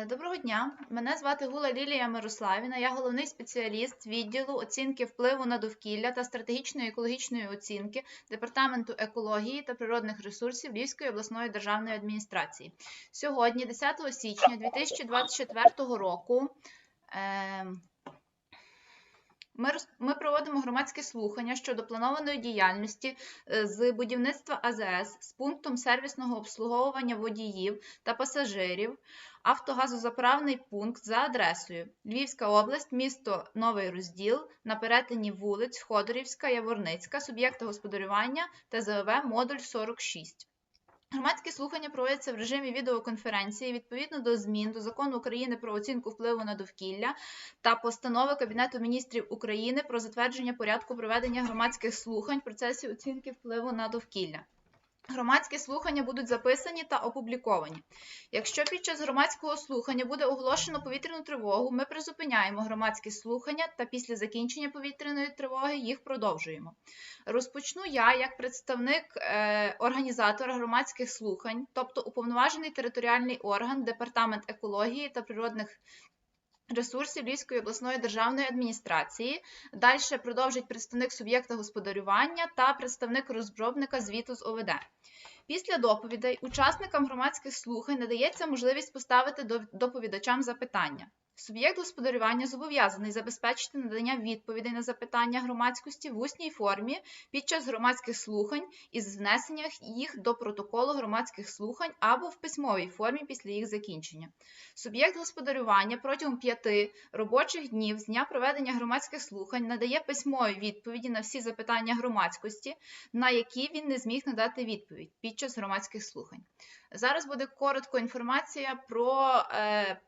Е, Доброго дня, мене звати Гула Лілія Мирославіна. Я головний спеціаліст відділу оцінки впливу на довкілля та стратегічної екологічної оцінки Департаменту екології та природних ресурсів Львівської обласної державної адміністрації. Сьогодні, 10 січня 2024 року, е, ми, проводимо громадське слухання щодо планованої діяльності е, з будівництва АЗС з пунктом сервісного обслуговування водіїв та пасажирів автогазозаправний пункт за адресою Львівська область, місто Новий Розділ на перетині вулиць Ходорівська, Яворницька, суб'єкта господарювання ТЗОВ модуль 46. Громадські слухання проводяться в режимі відеоконференції відповідно до змін до закону України про оцінку впливу на довкілля та постанови Кабінету міністрів України про затвердження порядку проведення громадських слухань в процесі оцінки впливу на довкілля. Громадські слухання будуть записані та опубліковані. Якщо під час громадського слухання буде оголошено повітряну тривогу, ми призупиняємо громадські слухання та після закінчення повітряної тривоги їх продовжуємо. Розпочну я як представник е, організатора громадських слухань, тобто уповноважений територіальний орган Департамент екології та природних ресурсів Львівської обласної державної адміністрації. Далі продовжить представник суб'єкта господарювання та представник розробника звіту з ОВД. Після доповідей учасникам громадських слухань надається можливість поставити доповідачам запитання. Суб'єкт господарювання зобов'язаний забезпечити надання відповідей на запитання громадськості в усній формі під час громадських слухань із внесенням їх до протоколу громадських слухань або в письмовій формі після їх закінчення. Суб'єкт господарювання протягом п'яти робочих днів з дня проведення громадських слухань надає письмові відповіді на всі запитання громадськості, на які він не зміг надати відповідь під час громадських слухань. Зараз буде коротко інформація про е,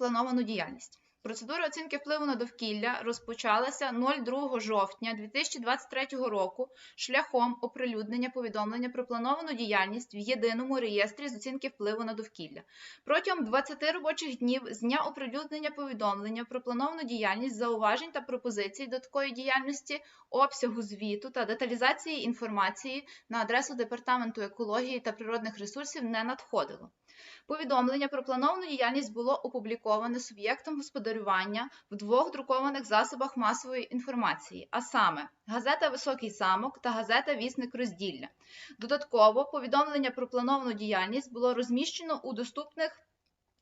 плановану діяльність. Процедура оцінки впливу на довкілля розпочалася 02 жовтня 2023 року шляхом оприлюднення повідомлення про плановану діяльність в єдиному реєстрі з оцінки впливу на довкілля. Протягом 20 робочих днів з дня оприлюднення повідомлення про плановану діяльність, зауважень та пропозицій до такої діяльності, обсягу звіту та деталізації інформації на адресу Департаменту екології та природних ресурсів не надходило. Повідомлення про плановану діяльність було опубліковане суб'єктом господарювання в двох друкованих засобах масової інформації, а саме газета Високий замок та газета Вісник Розділля. Додатково повідомлення про плановану діяльність було розміщено у доступних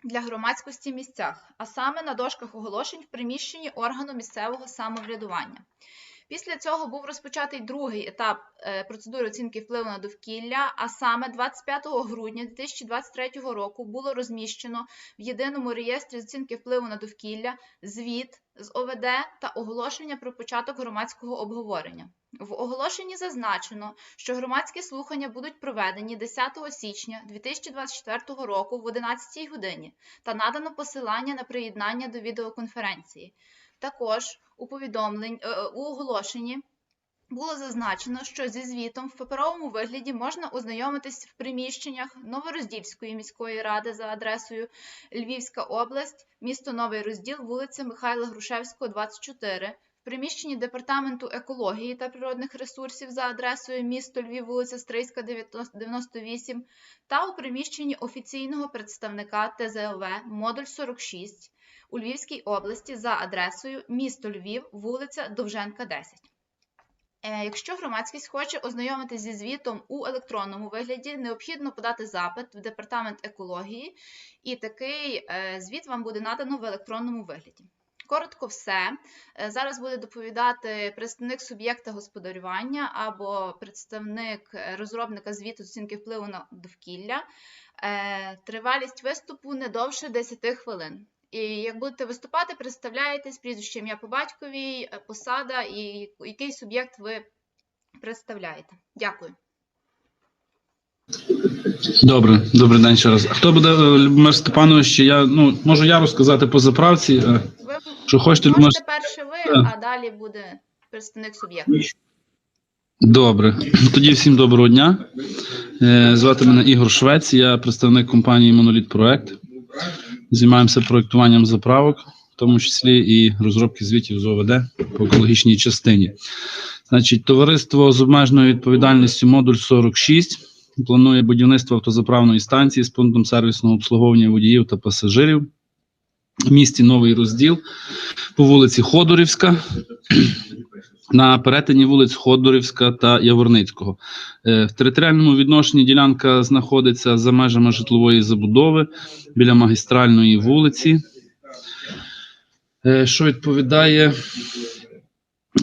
для громадськості місцях, а саме на дошках оголошень в приміщенні органу місцевого самоврядування. Після цього був розпочатий другий етап е, процедури оцінки впливу на довкілля, а саме 25 грудня 2023 року було розміщено в єдиному реєстрі оцінки впливу на довкілля звіт з ОВД та оголошення про початок громадського обговорення. В оголошенні зазначено, що громадські слухання будуть проведені 10 січня 2024 року в 11 годині та надано посилання на приєднання до відеоконференції. Також у повідомлень е, у оголошенні було зазначено, що зі звітом в паперовому вигляді можна ознайомитись в приміщеннях Новороздільської міської ради за адресою Львівська область, місто Новий Розділ, вулиця Михайла Грушевського, 24, в приміщенні Департаменту екології та природних ресурсів за адресою місто Львів, вулиця Стрийська, 98, та у приміщенні офіційного представника ТЗОВ модуль 46 у Львівській області за адресою місто Львів, вулиця Довженка, 10. Е, Якщо громадськість хоче ознайомитися зі звітом у електронному вигляді, необхідно подати запит в департамент екології, і такий е, звіт вам буде надано в електронному вигляді. Коротко все. Е, Зараз буде доповідати представник суб'єкта господарювання або представник розробника звіту оцінки впливу на довкілля. Тривалість виступу не довше 10 хвилин. І як будете виступати, представляєтесь прізвище ім'я по батькові, е, посада і який суб'єкт ви представляєте. Дякую. Добре, добрий день ще раз. А хто буде е, Любомир Степанович? Чи я ну можу я розказати по заправці? е, Ви Що хочете, Любомир? перше ви, Так. а далі буде представник суб'єкту. Добре. Тоді всім доброго дня. Звати мене Ігор Швець, я представник компанії Моноліт Проект. Займаємося проектуванням заправок, в тому числі і розробки звітів з ОВД по екологічній частині. Значить, товариство з обмеженою відповідальністю модуль 46 планує будівництво автозаправної станції з пунктом сервісного обслуговування водіїв та пасажирів в місті Новий Розділ по вулиці Ходорівська. На перетині вулиць Ходорівська та Яворницького. Е, В територіальному відношенні ділянка знаходиться за межами житлової забудови біля магістральної вулиці. Е, Що відповідає,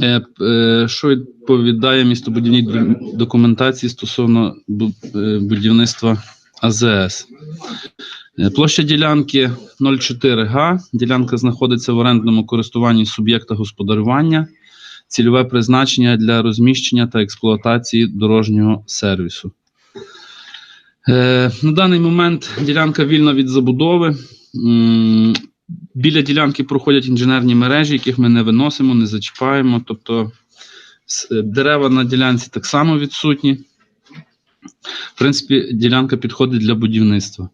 е, що відповідає містобудівній документації стосовно будівництва АЗС? Площа ділянки 0,4 га. Ділянка знаходиться в орендному користуванні суб'єкта господарювання, цільове призначення для розміщення та експлуатації дорожнього сервісу. Е, на даний момент ділянка вільна від забудови. Біля ділянки проходять інженерні мережі, яких ми не виносимо, не зачіпаємо. Тобто е, дерева на ділянці так само відсутні. В принципі, ділянка підходить для будівництва.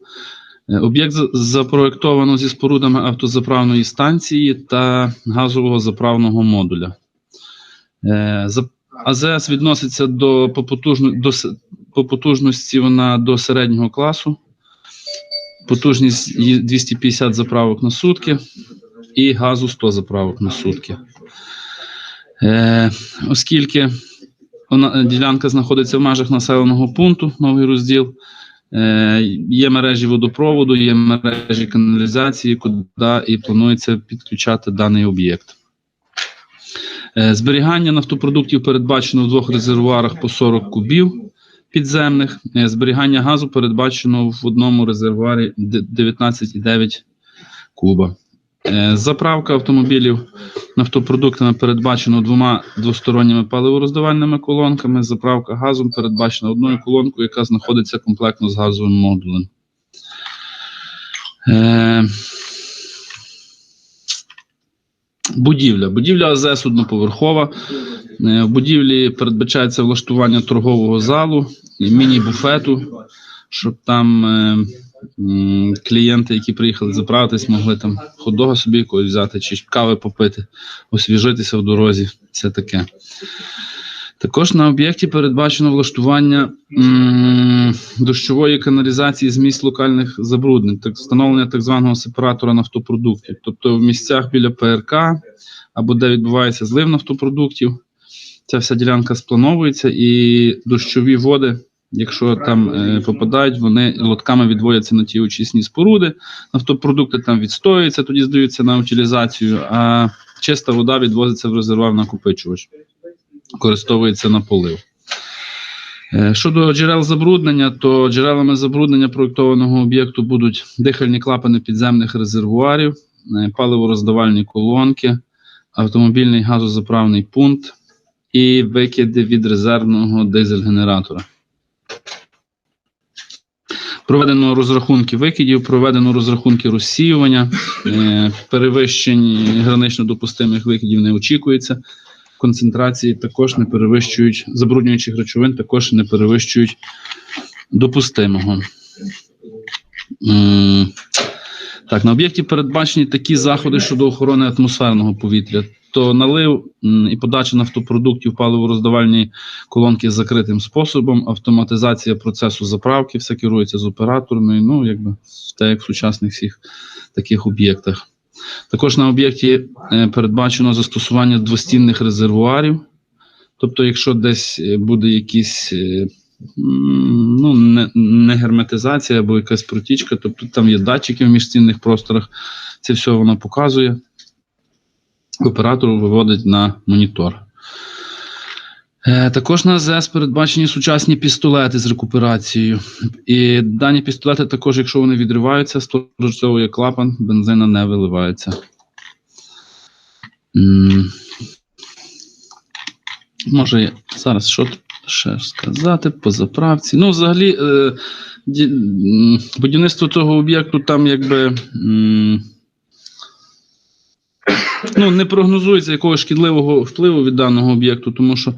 Е, Об'єкт за- запроектовано зі спорудами автозаправної станції та газового заправного модуля. Е, АЗС відноситься до, по, потужно- до, по потужності вона до середнього класу. Потужність 250 заправок на сутки і газу 100 заправок на сутки. Е, оскільки вона, ділянка знаходиться в межах населеного пункту, новий розділ, е, є мережі водопроводу, є мережі каналізації, куди і планується підключати даний об'єкт. Е, Зберігання нафтопродуктів передбачено в двох резервуарах по 40 кубів підземних. Е, Зберігання газу передбачено в одному резервуарі 19,9 куба. Е, Заправка автомобілів нафтопродуктами передбачено двома двосторонніми паливороздавальними колонками. Заправка газом передбачена одною колонкою, яка знаходиться комплектно з газовим модулем. Будівля. Будівля АЗС одноповерхова. Е, В будівлі передбачається влаштування торгового залу міні-буфету, щоб там е, клієнти, які приїхали заправитись, могли там хот-дога собі якогось взяти чи кави попити, освіжитися в дорозі. Це таке. Також на об'єкті передбачено влаштування м, дощової каналізації з місць локальних забруднень, так встановлення так званого сепаратора нафтопродуктів, тобто в місцях біля ПРК або де відбувається злив нафтопродуктів. Ця вся ділянка сплановується, і дощові води, якщо там е, попадають, вони лотками відводяться на ті очисні споруди. Нафтопродукти там відстоюються, тоді здаються на утилізацію, а чиста вода відвозиться в резервуар накопичувач, використовується на полив. Е, Щодо джерел забруднення, то джерелами забруднення проєктованого об'єкту будуть дихальні клапани підземних резервуарів, е, паливороздавальні колонки, автомобільний газозаправний пункт і викиди від резервного дизель-генератора. Проведено розрахунки викидів, проведено розрахунки розсіювання, е, перевищень гранично допустимих викидів не очікується. Концентрації також не перевищують, забруднюючих речовин також не перевищують допустимого. Так, на об'єкті передбачені такі заходи щодо охорони атмосферного повітря. То налив і подача нафтопродуктів паливороздавальні колонки з закритим способом, автоматизація процесу заправки, все керується з операторною, ну, якби те, як в сучасних всіх таких об'єктах. Також на об'єкті е, передбачено застосування двостінних резервуарів. Тобто, якщо десь е, буде якісь е, ну, не, не герметизація або якась протічка, тобто там є датчики в міжцінних просторах, це все воно показує. Оператор виводить на монітор. Е, Також на АЗС передбачені сучасні пістолети з рекуперацією. І дані пістолети також, якщо вони відриваються, сторожовує клапан, бензина не виливається. Може, я зараз що ще сказати по заправці. Ну, взагалі, е, будівництво цього об'єкту там якби. Ну, не прогнозується якогось шкідливого впливу від даного об'єкту, тому що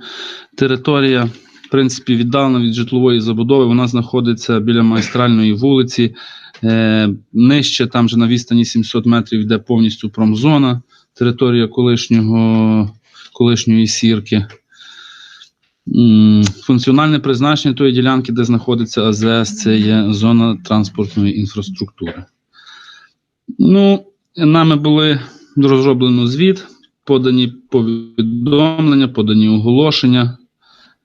територія, в принципі, віддалена від житлової забудови. Вона знаходиться біля магістральної вулиці. Е, нижче, там же на відстані 700 метрів, йде повністю промзона, територія колишнього, колишньої сірки. Функціональне призначення тої ділянки, де знаходиться АЗС, це є зона транспортної інфраструктури. Ну, Нами були розроблено звіт, подані повідомлення, подані оголошення.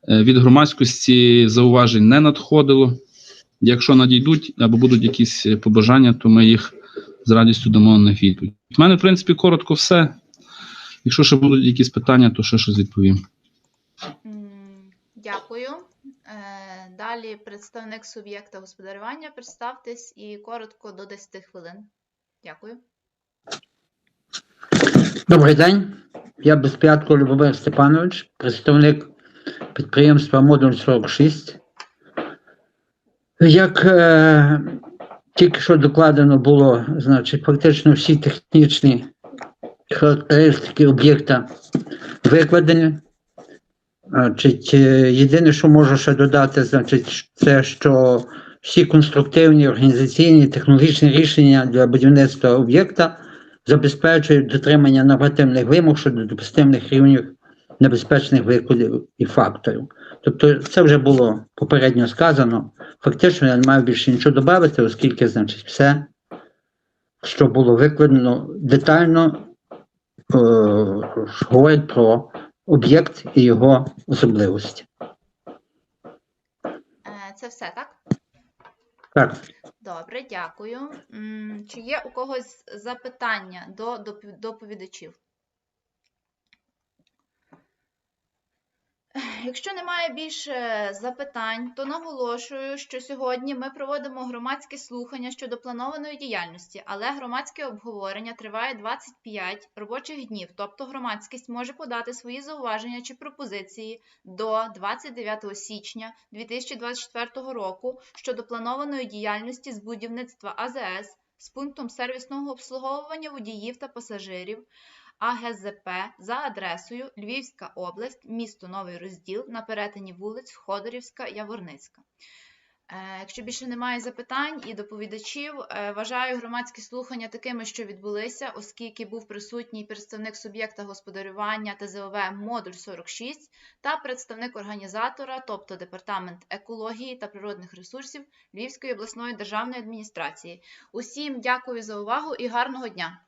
Е, Від громадськості зауважень не надходило. Якщо надійдуть або будуть якісь е, побажання, то ми їх з радістю дамо на відповідь. У мене, в принципі, коротко все. Якщо ще будуть якісь питання, то ще щось відповім. Дякую. Е, Далі представник суб'єкта господарювання. Представтесь і коротко до 10 хвилин. Дякую. Добрий день. Я Безп'ятко Любомир Степанович, представник підприємства Модуль 46. Як е, тільки що докладено було, значить, фактично всі технічні характеристики об'єкта викладені. Значить, е, єдине, що можу ще додати, значить, це що всі конструктивні, організаційні, технологічні рішення для будівництва об'єкта забезпечують дотримання нормативних вимог щодо допустимих рівнів небезпечних викидів і факторів. Тобто це вже було попередньо сказано. Фактично я не маю більше нічого додати, оскільки, значить, все, що було викладено детально, е, говорить про об'єкт і його особливості. Е, Це все, так? Так. Добре, дякую. Чи є у когось запитання до допов- доповідачів? Якщо немає більше запитань, то наголошую, що сьогодні ми проводимо громадські слухання щодо планованої діяльності, але громадське обговорення триває 25 робочих днів, тобто громадськість може подати свої зауваження чи пропозиції до 29 січня 2024 року щодо планованої діяльності з будівництва АЗС з пунктом сервісного обслуговування водіїв та пасажирів АГЗП за адресою Львівська область, місто Новий Розділ на перетині вулиць Ходорівська, Яворницька. Е, Якщо більше немає запитань і доповідачів, е, вважаю громадські слухання такими, що відбулися, оскільки був присутній представник суб'єкта господарювання ТЗОВ модуль 46 та представник організатора, тобто Департамент екології та природних ресурсів Львівської обласної державної адміністрації. Усім дякую за увагу і гарного дня!